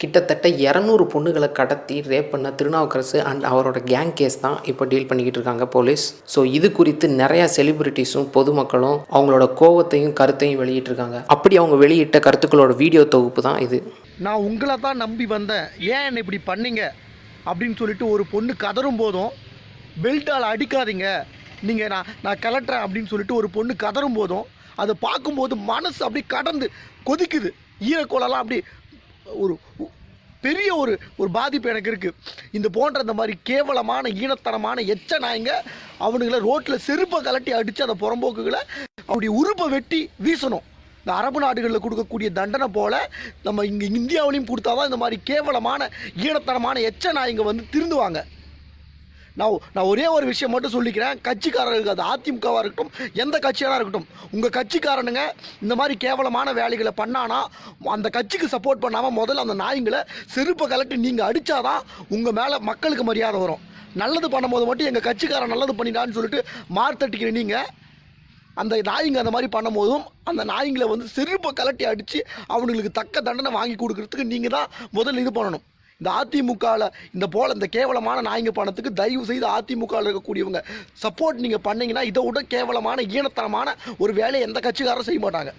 கிட்டத்தட்ட இரநூறு பொண்ணுகளை கடத்தி ரேப் பண்ண திருநாவுக்கரசு அண்ட் அவரோட கேங் கேஸ் தான் இப்போ டீல் பண்ணிக்கிட்டு இருக்காங்க போலீஸ் ஸோ இது குறித்து நிறையா செலிபிரிட்டிஸும் பொதுமக்களும் அவங்களோட கோவத்தையும் கருத்தையும் வெளியிட்டிருக்காங்க அப்படி அவங்க வெளியிட்ட கருத்துக்களோட வீடியோ தொகுப்பு தான் இது. நான் உங்களை தான் நம்பி வந்தேன். ஏன் என்னை இப்படி பண்ணீங்க? அப்படின்னு சொல்லிட்டு ஒரு பொண்ணு கதறும் போதும். பெல்ட்டால் அடிக்காதீங்க. நீங்கள் நான் நான் கலட்டுறேன் அப்படின்னு சொல்லிட்டு ஒரு பொண்ணு கதறும் போதும். அதை பார்க்கும்போது மனசு அப்படி கடந்து கொதிக்குது. ஈரக்கோலெல்லாம் அப்படி ஒரு பெரிய ஒரு ஒரு பாதிப்பு எனக்கு இருக்குது இந்த போன்ற இந்த மாதிரி கேவலமான ஈனத்தனமான எச்ச நாய்ங்க அவனுங்களை ரோட்டில் செருப்பை கலட்டி அடித்து அந்த புறம்போக்குகளை அப்படி உருப்பை வெட்டி வீசணும். இந்த அரபு நாடுகளில் கொடுக்கக்கூடிய தண்டனை போல் நம்ம இங்கே இந்தியாவிலையும் கொடுத்தா தான் இந்த மாதிரி கேவலமான ஈனத்தனமான எச்ச நாய்ங்க வந்து திருந்துவாங்க. நான் நான் ஒரே ஒரு விஷயம் மட்டும் சொல்லிக்கிறேன். கட்சிக்காரர்களுக்கு அது அதிமுகவாக இருக்கட்டும் எந்த கட்சியாக இருக்கட்டும் உங்கள் கட்சிக்காரனுங்க இந்த மாதிரி கேவலமான வேலைகளை பண்ணானா அந்த கட்சிக்கு சப்போர்ட் பண்ணாமல் முதல்ல அந்த நாய்ங்களை செருப்பை கலட்டி நீங்கள் அடித்தாதான் உங்கள் மேலே மக்களுக்கு மரியாதை வரும். நல்லது பண்ணும்போது மட்டும் எங்கள் கட்சிக்காரன் நல்லது பண்ணிட்டான்னு சொல்லிட்டு மார்த்தட்டிக்கிற நீங்கள் அந்த நாய்ங்க அந்த மாதிரி பண்ணும்போதும் அந்த நாய்ங்களை வந்து செருப்பை கலட்டி அடித்து அவனுங்களுக்கு தக்க தண்டனை வாங்கி கொடுக்கறதுக்கு நீங்கள் தான் முதல்ல இது பண்ணணும். இந்த அதிமுகவில் இந்த போல் இந்த கேவலமான நாய்ங்க பணத்துக்கு தயவு செய்து அதிமுகவில் இருக்கக்கூடியவங்க சப்போர்ட் நீங்கள் பண்ணீங்கன்னா இதை விட கேவலமான ஈனத்தனமான ஒரு வேலையை எந்த கட்சிக்காரரும் செய்ய மாட்டாங்க.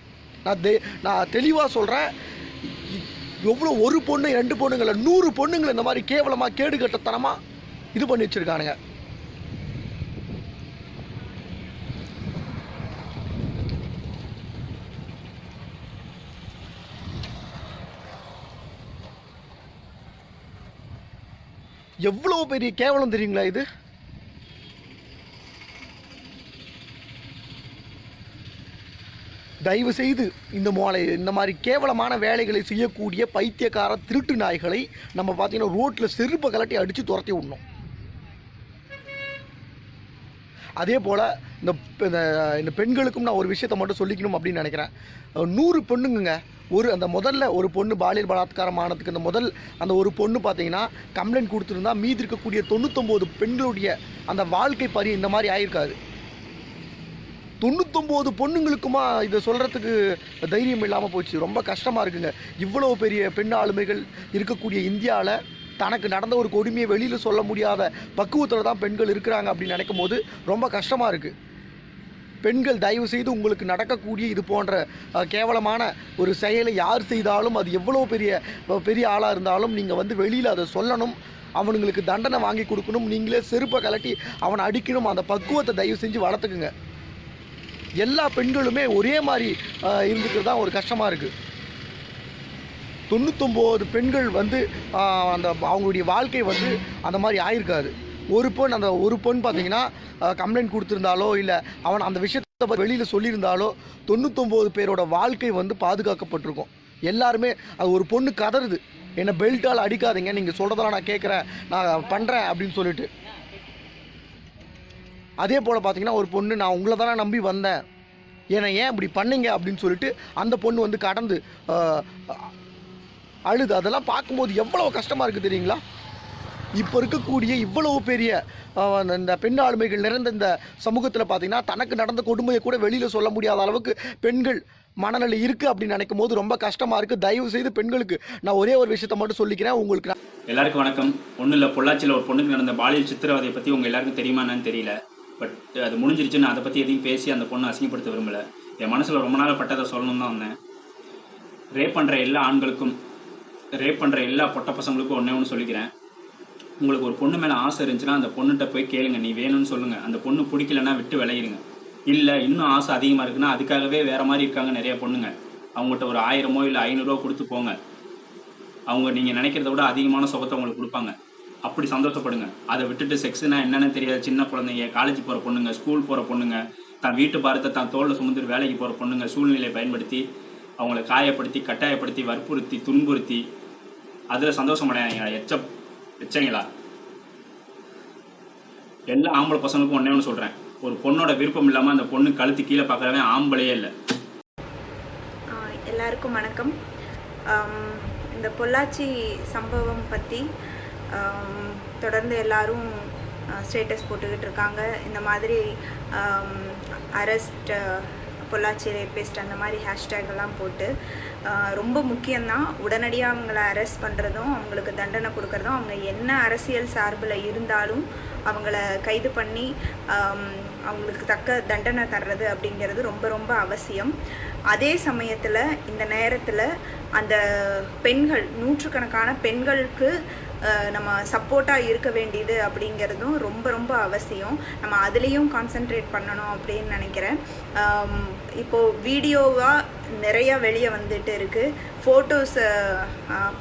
நான் தெ நான் தெளிவாக சொல்கிறேன் எவ்வளோ ஒரு பொண்ணு ரெண்டு பொண்ணுங்களை நூறு பொண்ணுங்களை இந்த மாதிரி கேவலமாக கேடுகட்டத்தனமாக இது பண்ணி வச்சுருக்கானுங்க. எவ்வளோ பெரிய கேவலம் தெரியுங்களா இது? தயவு செய்து இந்த மோலை இந்த மாதிரி கேவலமான வேலைகளை செய்யக்கூடிய பைத்தியக்கார திருட்டு நாய்களை நம்ம பார்த்தீங்கன்னா ரோட்டில் செருப்பை கலட்டி அடித்து துரத்தி விடணும். அதே போல் இந்த இந்த- பெண்களுக்கும் நான் ஒரு விஷயத்தை மட்டும் சொல்லிக்கணும் அப்படின்னு நினைக்கிறேன். நூறு பொண்ணுங்க ஒரு அந்த முதல்ல ஒரு பொண்ணு பாலியல் பலாத்காரம் ஆனதுக்கு அந்த முதல் அந்த ஒரு பொண்ணு பார்த்தீங்கன்னா கம்ப்ளைண்ட் கொடுத்துருந்தா மீதி இருக்கக்கூடிய தொண்ணூத்தொம்போது பெண்களுடைய அந்த வாழ்க்கை பறி இந்த மாதிரி ஆயிருக்காது. தொண்ணூத்தொம்போது பொண்ணுங்களுக்குமா இதை சொல்கிறதுக்கு தைரியம் இல்லாமல் போச்சு. ரொம்ப கஷ்டமாக இருக்குங்க. இவ்வளோ பெரிய பெண் ஆளுமைகள் இருக்கக்கூடிய இந்தியாவில் தனக்கு நடந்த ஒரு கொடுமையை வெளியில் சொல்ல முடியாத பக்குவத்தில் தான் பெண்கள் இருக்கிறாங்க அப்படின்னு நினைக்கும் போது ரொம்ப கஷ்டமாக இருக்குது பெண்கள் தயவு செய்து உங்களுக்கு நடக்கக்கூடிய இது போன்ற கேவலமான ஒரு செயலை யார் செய்தாலும் அது எவ்வளோ பெரிய பெரிய ஆளாக இருந்தாலும் நீங்கள் வந்து வெளியில் அதை சொல்லணும். அவனுங்களுக்கு தண்டனை வாங்கி கொடுக்கணும். நீங்களே செருப்பை கலட்டி அவனை அடிக்கணும். அந்த பக்குவத்தை தயவு செஞ்சு வளர்த்துக்குங்க. எல்லா பெண்களுமே ஒரே மாதிரி இருந்துக்கிறது தான் ஒரு கஷ்டமாக இருக்குது தொண்ணூத்தொம்போது பெண்கள் வந்து அந்த அவங்களுடைய வாழ்க்கை வந்து அந்த மாதிரி ஆயிருக்காது ஒரு பெண் அந்த ஒரு பெண் பார்த்தீங்கன்னா கம்ப்ளைண்ட் கொடுத்துருந்தாலோ இல்லை அவன் அந்த விஷயத்தை வெளியில் சொல்லியிருந்தாலோ தொண்ணூத்தொம்போது பேரோட வாழ்க்கை வந்து பாதுகாக்கப்பட்டிருக்கும். எல்லாருமே அது ஒரு பொண்ணு கதறுது. என்னை பெல்ட்டால் அடிக்காதீங்க நீங்கள் சொல்கிறதெல்லாம் நான் கேட்குறேன் நான் பண்ணுறேன் அப்படின்னு சொல்லிட்டு. அதே போல் பார்த்தீங்கன்னா ஒரு பொண்ணு நான் உங்களை தானே நம்பி வந்தேன். என்னை ஏன் இப்படி பண்ணீங்க அப்படின்னு சொல்லிட்டு அந்த பொண்ணு வந்து கடந்து அழுது. அதெல்லாம் பார்க்கும்போது எவ்வளோ கஷ்டமாக இருக்குது தெரியுங்களா? இப்போ இருக்கக்கூடிய இவ்வளவு பெரிய அந்த- இந்த பெண் ஆளுமைகள் நிறைந்த இந்த சமூகத்தில் பார்த்தீங்கன்னா தனக்கு நடந்த கொடுமையை கூட வெளியில் சொல்ல முடியாத அளவுக்கு பெண்கள் மனநிலை இருக்குது அப்படின்னு நினைக்கும் போது ரொம்ப கஷ்டமாக இருக்குது தயவு செய்து பெண்களுக்கு நான் ஒரே ஒரு விஷயத்த மட்டும் சொல்லிக்கிறேன். உங்களுக்கு நான் எல்லாருக்கும் வணக்கம். ஒன்றும் இல்லை பொள்ளாச்சியில் ஒரு பொண்ணுக்கு நடந்த பாலியல் சித்திரவதையை பற்றி உங்கள் எல்லாருக்கும் தெரியுமான்னு தெரியல. பட் அது முடிஞ்சிருச்சு நான் அதை பற்றி எதையும் பேசி அந்த பொண்ணை அசிங்கப்படுத்த விரும்பல. என் மனசில் ரொம்ப நாளாக பட்டதை சொல்லணும் தான் வந்தேன். ரேப் பண்ணுற எல்லா ஆண்களுக்கும் ரேப் பண்ணுற எல்லா பொட்ட பசங்களுக்கும் ஒன்றே ஒன்று சொல்லிக்கிறேன். உங்களுக்கு ஒரு பொண்ணு மேலே ஆசை இருந்துச்சுன்னா அந்த பொண்ணுகிட்ட போய் கேளுங்க. நீ வேணும்னு சொல்லுங்கள் அந்த பொண்ணு பிடிக்கலன்னா விட்டு விளையிடுங்க இல்லை இன்னும் ஆசை அதிகமாக இருக்குன்னா அதுக்காகவே வேறு மாதிரி இருக்காங்க நிறைய பொண்ணுங்க. அவங்ககிட்ட ஒரு ஆயிரமோ இல்லை ஐநூறுரூவா கொடுத்து போங்க. அவங்க நீங்கள் நினைக்கிறத விட அதிகமான சுகத்தை உங்களுக்கு கொடுப்பாங்க. அப்படி சந்தோஷப்படுங்க. அதை விட்டுட்டு செக்ஸ்னா என்னென்னு தெரியாது. சின்ன குழந்தைங்க காலேஜ் போகிற பொண்ணுங்க ஸ்கூல் போகிற பொண்ணுங்க தன் வீட்டு பாரத்தை தான் தோளில் சுமந்து வேலைக்கு போகிற பொண்ணுங்க சூழ்நிலையை பயன்படுத்தி அவங்கள காயப்படுத்தி கட்டாயப்படுத்தி வற்புறுத்தி துன்புறுத்தி அதில் சந்தோஷம் அடையாதீங்களா எச்ச எச்சங்களா எல்லா ஆம்பளை பசங்களுக்கும் ஒன்றே ஒன்று சொல்கிறேன் ஒரு பொண்ணோட விருப்பம் இல்லாமல் அந்த பொண்ணு கழுத்து கீழே பார்க்குறவன் ஆம்பளையே இல்லை. எல்லாருக்கும் வணக்கம். இந்த பொள்ளாச்சி சம்பவம் பற்றி தொடர்ந்து எல்லாரும் ஸ்டேட்டஸ் போட்டுக்கிட்டு இருக்காங்க. இந்த மாதிரி அரெஸ்ட் பொள்ளாச்சி ரேபிஸ்ட் அந்த மாதிரி ஹேஷ்டேக்கெல்லாம் போட்டு ரொம்ப முக்கியம்தான். உடனடியாக அவங்கள அரெஸ்ட் பண்ணுறதும் அவங்களுக்கு தண்டனை கொடுக்கறதும் அவங்க என்ன அரசியல் சார்பில் இருந்தாலும் அவங்கள கைது பண்ணி அவங்களுக்கு தக்க தண்டனை தர்றது அப்படிங்கிறது ரொம்ப ரொம்ப அவசியம். அதே சமயத்தில் இந்த நேரத்தில் அந்த பெண்கள் நூற்றுக்கணக்கான பெண்களுக்கு நம்ம சப்போர்ட்டாக இருக்க வேண்டியது அப்படிங்கிறதும் ரொம்ப ரொம்ப அவசியம். நம்ம அதுலேயும் கான்சென்ட்ரேட் பண்ணணும் அப்படின்னு நினைக்கிறேன். இப்போது வீடியோவாக நிறையா வெளியே வந்துட்டு இருக்குது ஃபோட்டோஸை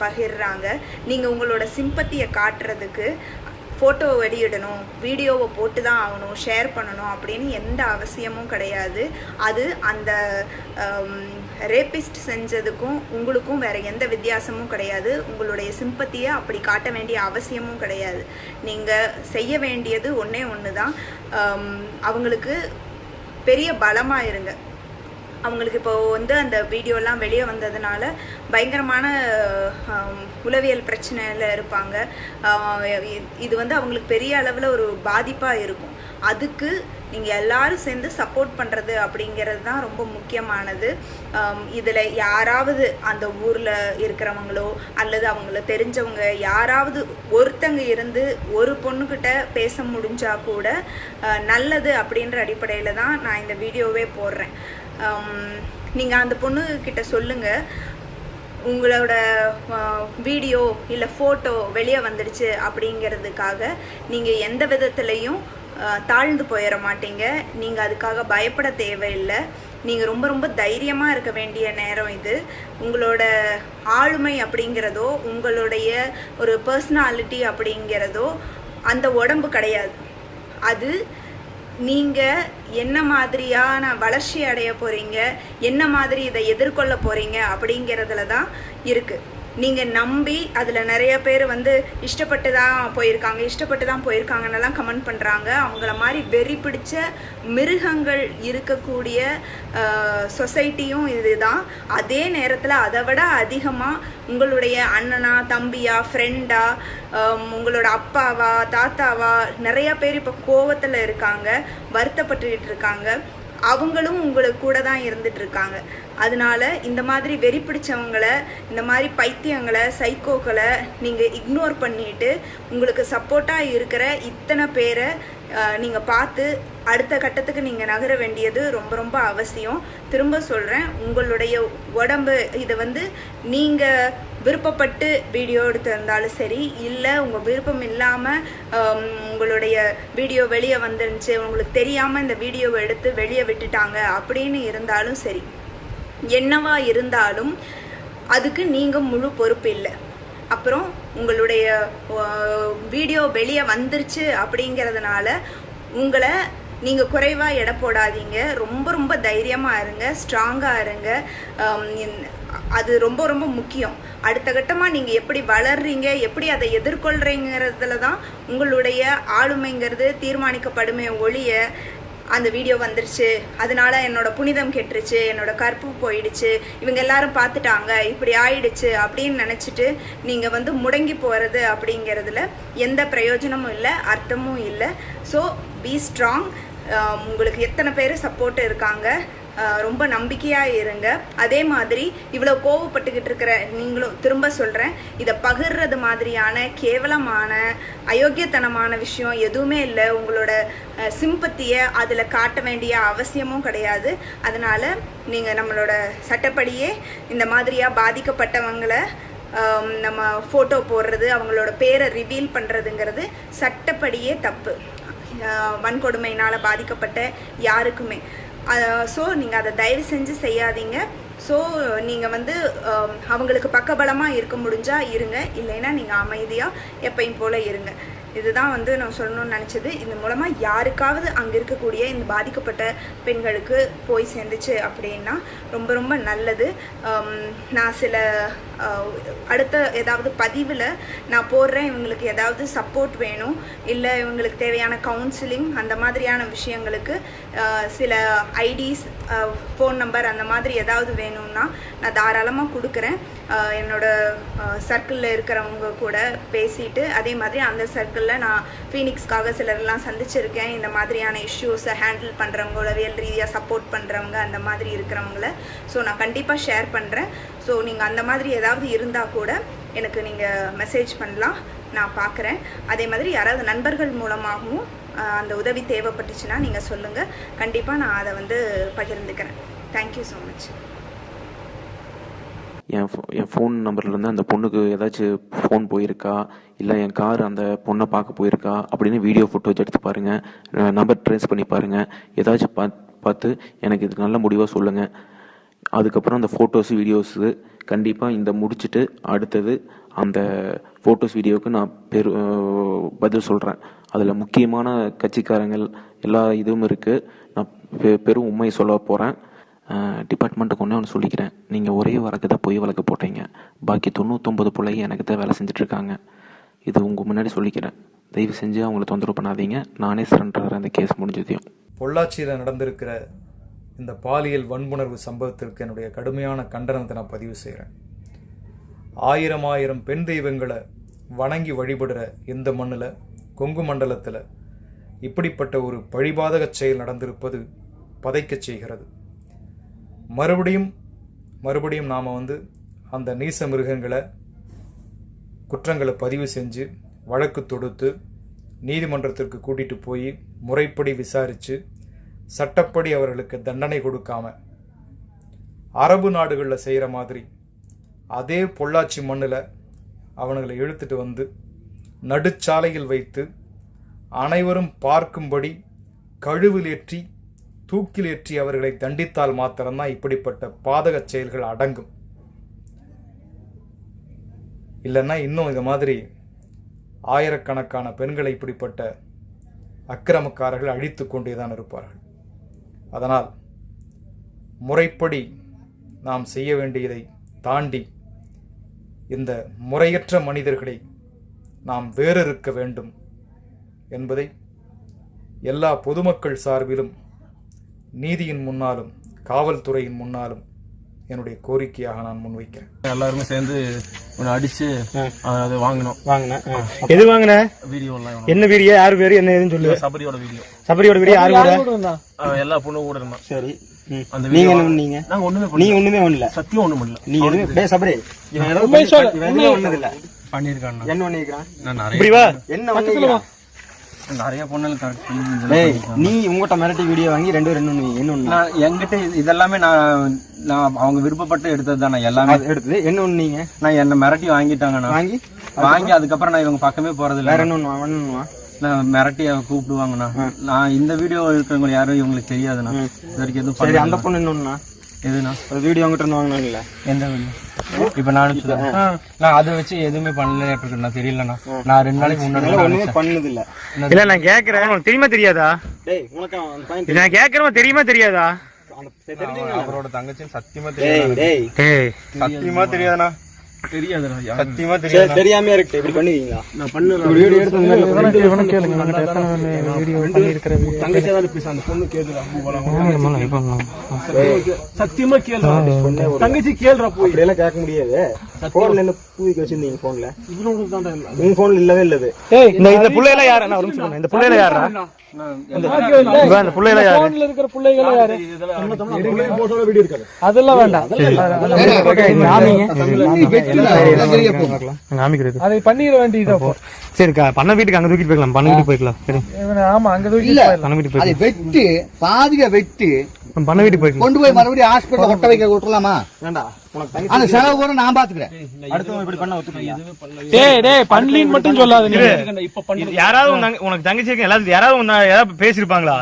பகிர்றாங்க. நீங்கள் உங்களோட சிம்பத்தியை காட்டுறதுக்கு ஃபோட்டோ வெளியிடணும் வீடியோவை போட்டு தான் ஆகணும் ஷேர் பண்ணணும் அப்படின்னு எந்த அவசியமும் கிடையாது. அது அந்த ரேபிஸ்ட் செஞ்சதுக்கும் உங்களுக்கும் வேறு எந்த வித்தியாசமும் கிடையாது. உங்களுடைய சிம்பத்தியை அப்படி காட்ட வேண்டிய அவசியமும் கிடையாது. நீங்கள் செய்ய வேண்டியது ஒன்றே ஒன்று தான் அவங்களுக்கு பெரிய பலமாக இருங்க. அவங்களுக்கு இப்போது வந்து அந்த வீடியோலாம் வெளியே வந்ததுனால பயங்கரமான உளவியல் பிரச்சனையில் இருப்பாங்க. இது வந்து அவங்களுக்கு பெரிய அளவில் ஒரு பாதிப்பாக இருக்கும். அதுக்கு நீங்கள் எல்லாரும் சேர்ந்து சப்போர்ட் பண்ணுறது அப்படிங்கிறது தான் ரொம்ப முக்கியமானது. இதில் யாராவது அந்த ஊரில் இருக்கிறவங்களோ அல்லது அவங்கள தெரிஞ்சவங்க யாராவது ஒருத்தங்க இருந்து ஒரு பொண்ணுக்கிட்ட பேச முடிஞ்சால் கூட நல்லது அப்படின்ற அடிப்படையில் தான் நான் இந்த வீடியோவே போடுறேன். நீங்கள் அந்த பொண்ணு கிட்ட சொல்லுங்கள் உங்களோட வீடியோ இல்லை ஃபோட்டோ வெளியே வந்துடுச்சு அப்படிங்கிறதுக்காக நீங்கள் எந்த விதத்துலேயும் தாழ்ந்து போயிட மாட்டீங்க. நீங்கள் அதுக்காக பயப்பட தேவையில்லை. நீங்கள் ரொம்ப ரொம்ப தைரியமாக இருக்க வேண்டிய நேரம் இது. உங்களோட ஆளுமை அப்படிங்கிறதோ உங்களுடைய ஒரு பர்சனாலிட்டி அப்படிங்கிறதோ அந்த உடம்பு கிடையாது. அது நீங்கள் என்ன மாதிரியான வளர்ச்சி அடைய போகிறீங்க என்ன மாதிரி இதை எதிர்கொள்ள போகிறீங்க அப்படிங்கிறதுல தான் இருக்குது நீங்கள் நம்பி அதில் நிறைய பேர் வந்து இஷ்டப்பட்டு தான் போயிருக்காங்க இஷ்டப்பட்டு தான் போயிருக்காங்கன்னெல்லாம் கமெண்ட் பண்ணுறாங்க அவங்கள மாதிரி வெறி பிடிச்ச மிருகங்கள் இருக்கக்கூடிய சொசைட்டியும் இதுதான். அதே நேரத்தில் அதை விட அதிகமாக உங்களுடைய அண்ணனா தம்பியா ஃப்ரெண்டா உங்களோட அப்பாவா தாத்தாவா நிறைய பேர் இப்போ கோவத்தில் இருக்காங்க வருத்தப்பட்டுக்கிட்டு இருக்காங்க. அவங்களும் உங்களுக்கு கூட தான் இருந்துட்டு இருக்காங்க அதனால இந்த மாதிரி வெறி பிடிச்சவங்களை இந்த மாதிரி பைத்தியங்களை சைக்கோக்களை நீங்கள் இக்னோர் பண்ணிட்டு உங்களுக்கு சப்போர்ட்டாக இருக்கிற இத்தனை பேரை நீங்கள் பார்த்து அடுத்த கட்டத்துக்கு நீங்கள் நகர வேண்டியது ரொம்ப ரொம்ப அவசியம். திரும்ப சொல்கிறேன் உங்களுடைய உடம்பு இதை வந்து நீங்கள் விருப்பப்பட்டு வீடியோ எடுத்திருந்தாலும் சரி இல்லை உங்கள் விருப்பம் இல்லாமல் உங்களுடைய வீடியோ வெளியே வந்துருந்துச்சு உங்களுக்கு தெரியாமல் இந்த வீடியோவை எடுத்து வெளியே விட்டுட்டாங்க அப்படின்னு இருந்தாலும் சரி என்னவா இருந்தாலும் அதுக்கு நீங்கள் முழு பொறுப்பு இல்லை. அப்புறம் உங்களுடைய வீடியோ வெளியே வந்துருச்சு அப்படிங்கிறதுனால உங்களை நீங்கள் குறைவாக எடை போடாதீங்க. ரொம்ப ரொம்ப தைரியமாக இருங்க ஸ்ட்ராங்காக இருங்க. அது ரொம்ப ரொம்ப முக்கியம். அடுத்த கட்டமாக நீங்கள் எப்படி வளர்றீங்க எப்படி அதை எதிர்கொள்கிறீங்கிறதுல தான் உங்களுடைய ஆளுமைங்கிறது தீர்மானிக்கப்படுமே ஒழிய அந்த வீடியோ வந்துருச்சு. அதனால என்னோட புனிதம் கெட்டுருச்சு என்னோட கற்பு போயிடுச்சு இவங்க எல்லாரும் பார்த்துட்டாங்க இப்படி ஆயிடுச்சு அப்படின்னு நினச்சிட்டு நீங்கள் வந்து முடங்கி போகிறது அப்படிங்கிறதுல எந்த பிரயோஜனமும் இல்லை அர்த்தமும் இல்லை. ஸோ பி ஸ்ட்ராங் உங்களுக்கு எத்தனை பேர் சப்போர்ட் இருக்காங்க? ரொம்ப நம்பிக்கையாக இருங்க. அதே மாதிரி இவ்வளோ கோவப்பட்டுக்கிட்டு இருக்கிற நீங்களும் திரும்ப சொல்கிறேன் இதை பகிர்றது மாதிரியான கேவலமான அயோக்கியத்தனமான விஷயம் எதுவுமே இல்லை. உங்களோட சிம்பத்தியை அதில் காட்ட வேண்டிய அவசியமும் கிடையாது. அதனால் நீங்கள் நம்மளோட சட்டப்படியே இந்த மாதிரியாக பாதிக்கப்பட்டவங்களை நம்ம ஃபோட்டோ போடுறது அவங்களோட பேரை ரிவீல் பண்ணுறதுங்கிறது சட்டப்படியே தப்பு. வன்கொடுமையினால் பாதிக்கப்பட்ட யாருக்குமே. ஸோ நீங்கள் அதை தயவு செஞ்சு செய்யாதீங்க. ஸோ நீங்கள் வந்து um, அவங்களுக்கு பக்கபலமாக இருக்க முடிஞ்சால் இருங்க. இல்லைன்னா நீங்கள் அமைதியாக எப்பயும் போல் இருங்க. இதுதான் வந்து நான் சொல்லணும்னு நினச்சது. இது மூலமாக யாருக்காவது அங்கே இருக்கக்கூடிய இந்த பாதிக்கப்பட்ட பெண்களுக்கு போய் சேர்ந்துச்சு அப்படின்னா ரொம்ப ரொம்ப நல்லது. நான் சில அடுத்த ஏதாவது பதிவில் நான் போடுறேன். இவங்களுக்கு ஏதாவது சப்போர்ட் வேணும். இல்லை இவங்களுக்கு தேவையான கவுன்சிலிங் அந்த மாதிரியான விஷயங்களுக்கு சில ஐடிஸ் ஃபோன் நம்பர் அந்த மாதிரி ஏதாவது வேணும்னா நான் தாராளமாக கொடுக்குறேன். என்னோட சர்க்கிளில் இருக்கிறவங்க கூட பேசிட்டு அதே மாதிரி அந்த சர்க்கிளில் நான் ஃபீனிக்ஸ்க்காக சிலர்லாம் சந்திச்சிருக்கேன். இந்த மாதிரியான இஷ்யூஸை ஹேண்டில் பண்ணுறவங்க உளவியல் ரீதியாக சப்போர்ட் பண்ணுறவங்க அந்த மாதிரி இருக்கிறவங்கள. ஸோ நான் கண்டிப்பாக ஷேர் பண்ணுறேன் ஸோ நீங்கள் அந்த மாதிரி ஏதாவது இருந்தால் கூட எனக்கு நீங்கள் மெசேஜ் பண்ணலாம். நான் பார்க்குறேன் அதே மாதிரி யாராவது நண்பர்கள் மூலமாகவும் அந்த உதவி தேவைப்பட்டுச்சுன்னா நீங்கள் சொல்லுங்கள் கண்டிப்பாக நான் அதை வந்து பகிர்ந்துக்கிறேன். தேங்க்யூ ஸோ மச் என் ஃபோ என் ஃபோன் நம்பர்லேருந்து அந்த பொண்ணுக்கு ஏதாச்சும் ஃபோன் போயிருக்கா? இல்லை என் கார் அந்த பொண்ணை பார்க்க போயிருக்கா? அப்படின்னு வீடியோ ஃபோட்டோஸ் எடுத்து பாருங்கள் நம்பர் ட்ரேஸ் பண்ணி பாருங்கள் ஏதாச்சும் பா பார்த்து எனக்கு இது நல்ல முடிவாக சொல்லுங்கள் அதுக்கப்புறம் அந்த ஃபோட்டோஸ் வீடியோஸு கண்டிப்பாக இந்த முடிச்சுட்டு அடுத்தது அந்த ஃபோட்டோஸ் வீடியோவுக்கு நான் பெரு பதில் சொல்கிறேன் அதில் முக்கியமான கட்சிக்காரங்கள் எல்லா இதுவும் இருக்குது நான் பெ பெரும் உண்மையை சொல்ல போகிறேன் டிபார்ட்மெண்ட்டுக்கு ஒன்றே ஒன்று சொல்லிக்கிறேன். நீங்கள் ஒரே வழக்கு தான் பொய் வழக்கு போட்டீங்க. பாக்கி தொண்ணூற்றொம்பது பிள்ளைங்க எனக்கு தான் வேலை செஞ்சுட்ருக்காங்க. இது உங்கள் முன்னாடி சொல்லிக்கிறேன். தயவு செஞ்சு அவங்கள தொந்தரவு பண்ணாதீங்க. நானே சரண்டர் அந்த கேஸ் முடிஞ்சதையும். பொள்ளாச்சியில் நடந்திருக்கிற இந்த பாலியல் வன்புணர்வு சம்பவத்திற்கு என்னுடைய கடுமையான கண்டனத்தை நான் பதிவு செய்கிறேன் ஆயிரம் ஆயிரம் பெண் தெய்வங்களை வணங்கி வழிபடுற இந்த மண்ணில் கொங்கு மண்டலத்தில் இப்படிப்பட்ட ஒரு பழிபாதகச் செயல் நடந்திருப்பது பதைக்கச் செய்கிறது. மறுபடியும் மறுபடியும் நாம் வந்து அந்த நீச மிருகங்களை குற்றங்களை பதிவு செஞ்சு வழக்கு தொடுத்து நீதிமன்றத்திற்கு கூட்டிகிட்டு போய் முறைப்படி விசாரித்து சட்டப்படி அவர்களுக்கு தண்டனை கொடுக்காம அரபு நாடுகளில் செய்கிற மாதிரி அதே பொள்ளாச்சி மண்ணில் அவனுங்களை இழுத்துட்டு வந்து நடுச்சாலையில் வைத்து அனைவரும் பார்க்கும்படி கழுவிலேற்றி தூக்கிலேற்றி அவர்களை தண்டித்தால் மாத்திரம்தான் இப்படிப்பட்ட பாதகச் செயல்கள் அடங்கும். இல்லைன்னா இன்னும் இந்த மாதிரி ஆயிரக்கணக்கான பெண்களை இப்படிப்பட்ட அக்கிரமக்காரர்கள் அழித்து கொண்டே தான் இருப்பார்கள். அதனால் முறைப்படி நாம் செய்ய வேண்டியதை தாண்டி இந்த முறையற்ற மனிதர்களை நாம் வேறறுக்க வேண்டும் என்பதை எல்லா பொதுமக்கள் சார்பிலும் நீதியின் முன்னாலும் காவல்துறையின் முன்னாலும் என்னுடைய கோரிக்கையாக நான் முன்வைக்கிறேன். எல்லாருமே சேர்ந்து உன்னை அடிச்சு அதை வாங்கினோம். வாங்கினேன். எது வாங்கின? வீடியோ எல்லாம் என்ன வீடியோ? யார் பேரு என்ன ஏதுன்னு சொல்லு. சபரியோட வீடியோ. சபரியோட வீடியோ யாரு கூட எல்லா பொண்ணும் கூட இருந்தான் சரி. அந்த நீங்க என்ன பண்ணீங்க? நாங்க ஒண்ணுமே நீ பண்ணல ஒண்ணுமே பண்ணல. சத்தியம் ஒண்ணும் பண்ணல. நீ எதுவுமே டேய் சபரி. இவன் ஏதோ பண்ணி- இவன் எதுவுமே பண்ணது இல்ல பண்ணிருக்கான் என்ன பண்ணிருக்கான் நிறைய பொண்ணுல கரெக்ட் பண்ணி நீ உங்ககிட்ட மிரட்டி வீடியோ வாங்கி ரெண்டு என்ன ஒண்ணு? நான் என்கிட்ட இது- இதெல்லாமே நான் நான் அவங்க விருப்பப்பட்டு எடுத்தது தான் எல்லாமே. எடுத்தது? என்ன ஒண்ணு நீங்க? நான் என்ன மிரட்டி வாங்கிட்டாங்கண்ணா. வாங்கி? வாங்கி அதுக்கப்புறம் நான் இவங்க பக்கமே வேற இல்ல என்ன ஒண்ணு ஒண்ணு நான் மிரட்டி அவ கூப்பிடுவாங்கண்ணா. நான் இந்த வீடியோ இருக்கிறவங்க யாரும் இவங்களுக்கு தெரியாதுண்ணா. இது வரைக்கும் எதுவும் அந்த பொண்ணு என்ன ஒண்ணுனா எதுண்ணா வீடியோ உங்ககிட்ட இருந்து வாங்கினாங்கல்ல? எந்த வீடியோ இப்ப நான் அனுப்பிச்சுதேன். நான் அதை வச்சு எதுவுமே பண்ணல தெரியலண்ணா நான் ரெண்டு நாளைக்கு முன்னாடி. பண்ணது இல்ல இல்ல நான் கேக்குறேன். உனக்கு தெரியுமா தெரியாதா? நான் கேக்குறவன் தெரியுமா தெரியாதா? அவரோட தங்கச்சின்னு சத்தியமா டேய் டேய். ஏய் சத்தியமா தெரியாதுண்ணா. தெரியாம இருக்கு. இப்படி பண்ணுவீங்களா நான் பண்ணுறேன். வீடியோ எடுத்து இந்த மாதிரி இவனை கேளுங்க உங்ககிட்ட எத்தனை வீடியோ பண்ணியிருக்கிற தங்கச்சி தான் பேச அந்த பொண்ணு கேக்குதா சத்தியமா கேள்றா தங்கச்சி கேள்றா போய். எல்லாம் கேட்க முடியாது. போன்ல என்ன பூவிக்கு வச்சிருந்தீங்க போன்ல உங்க போன்ல இல்லவே இல்லது இந்த இந்த புள்ளையில யாரா? நான் ஒரு நிமிஷம் இந்த புள்ளையில யாரா இவன் இந்த புள்ளையில யாரு? இருக்கிற பிள்ளைகள் யாரு? வீடியோ இருக்காது அதெல்லாம் வேண்டாம். காமிக்கிறது அதை பண்ணிட வேண்டியது அப்போ சரி கா- பண்ண வீட்டுக்கு அங்க தூக்கிட்டு போய்க்கலாம். பண்ண வீட்டுக்கு போய்க்கலாம். சரி. இவனை ஆமா அங்க தூக்கி பண்ண வீட்டுக்கு வெட்டு பாதிக வெட்டு பண்ண வீட்டுக்கு போய்க்கலாம் கொண்டு போய் மறுபடியும் ஹாஸ்பிட்டல் ஒட்ட வைக்க விட்டுலாமா வேண்டா உனக்கு தங்கச்சி அந்த செலவு கூட நான் பாத்துக்கிறேன். அடுத்தவங்க இப்படி பண்ண ஒத்துக்கலையா? டேய் டேய் பண்ணலின்னு மட்டும் சொல்லாத நீ. இது யாராவது உன் தங்க- உனக்கு தங்கச்சி இருக்கு? எல்லாரும் யாராவது உன்னை ஏதாவது பேசிருப்பாங்களா?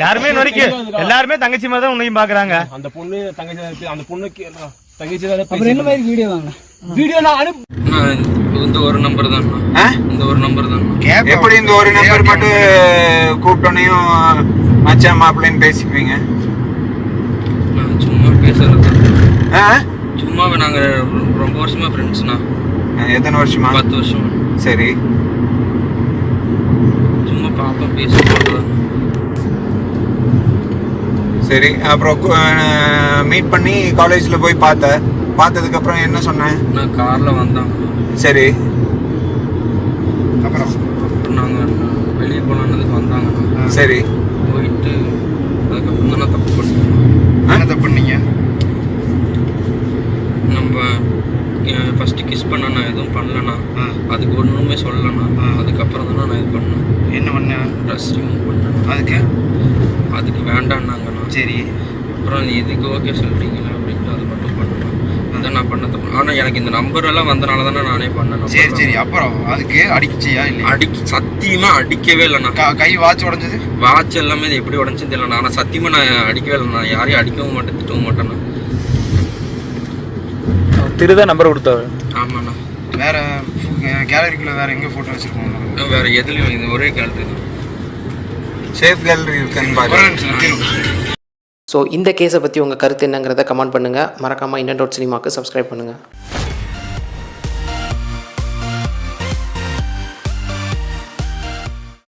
யாருமே இன்ன வரைக்கும் எல்லாருமே தங்கச்சி மாதிரி தான் உன்னையும் பாக்குறாங்க. அந்த பொண்ணு தங்கச்சி அந்த பொண்ணு கேள்றா தங்கச்சி தான் அப்புறம் என்ன மாதிரி வீடியோ வாங்க? வீடியோ நான் அனுப்பி இந்த ஒரு நம்பர் தான் இந்த ஒரு நம்பர் தான் எப்படி இந்த ஒரு நம்பர் மட்டும் கூப்பிட்டோனையும் மச்சான் மாப்பிள்ளைன்னு பேசிக்குவீங்க. நான் சும்மா பேசுறது ஆ? சும்மா நாங்க ரொம்ப வருஷமா ஃப்ரெண்ட்ஸ்ண்ணா எத்தனை வருஷமா? பத்து வருஷம். சரி. சும்மா பாப்பா பேசுறது சரி அப்புறம் மீட் பண்ணி காலேஜ்ல போய் பார்த்த. பார்த்ததுக்கு அப்புறம் என்ன சொன்னேன் நான் கார்ல வந்தாங்க சரி. அப்புறம் அப்புறம் நாங்க வெளியே போலான்னதுக்கு வந்தாங்க. சரி. போயிட்டு அதுக்கப்புறம் தான் நான் தப்பு பண்ணேன் என்ன தப்பு பண்ணீங்க? நம்ம ஃபர்ஸ்ட் கிஸ் பண்ண நான் எதுவும் பண்ணலண்ணா. அதுக்கு ஒன்றுமே சொல்லலண்ணா. அதுக்கப்புறம் தானே நான் இது பண்ணேன். என்ன பண்ண? ட்ரெஸ் ரிமூவ் பண்ணேன். அதுக்கு? அதுக்கு வேண்டான்னாங்கண்ணா சரி. அப்புறம் நீ இதுக்கு ஓகே சொல்லிட்டீங்களா அப்படின்ட்டு அது மட்டும் பண்ணேன் அதான் நான் பண்ண தப்பு ஆனால் எனக்கு இந்த நம்பர் எல்லாம் வந்தனால தானே நானே பண்ணேன். சரி சரி. அப்புறம் அதுக்கு அடிச்சியா இல்லையா? அடிக்க சத்தியமா அடிக்கவே இல்லைண்ணா க- கை வாட்ச் உடைஞ்சது? வாட்ச் எல்லாமே இது எப்படி உடஞ்சுன்னு தெரியல ஆனால் சத்தியமா நான் அடிக்கவே இல்லை. நான் யாரையும் அடிக்கவும் மாட்டேன் திட்டவும் மாட்டேண்ணா திருதான் நம்பர் கொடுத்தாரு. ஆமாண்ணா வேற கேலரிக்குள்ள வேற எங்க போட்டோ வச்சிருக்கோம்? வேற எதுலையும் இது ஒரே தான். சேஃப் கேலரி இருக்குன்னு பாரு. ஸோ இந்த கேஸை பற்றி உங்கள் கருத்து என்னங்கிறத கமெண்ட் பண்ணுங்கள் மறக்காமல் இந்தியன் டோட் சினிமாவுக்கு சப்ஸ்கிரைப் பண்ணுங்கள்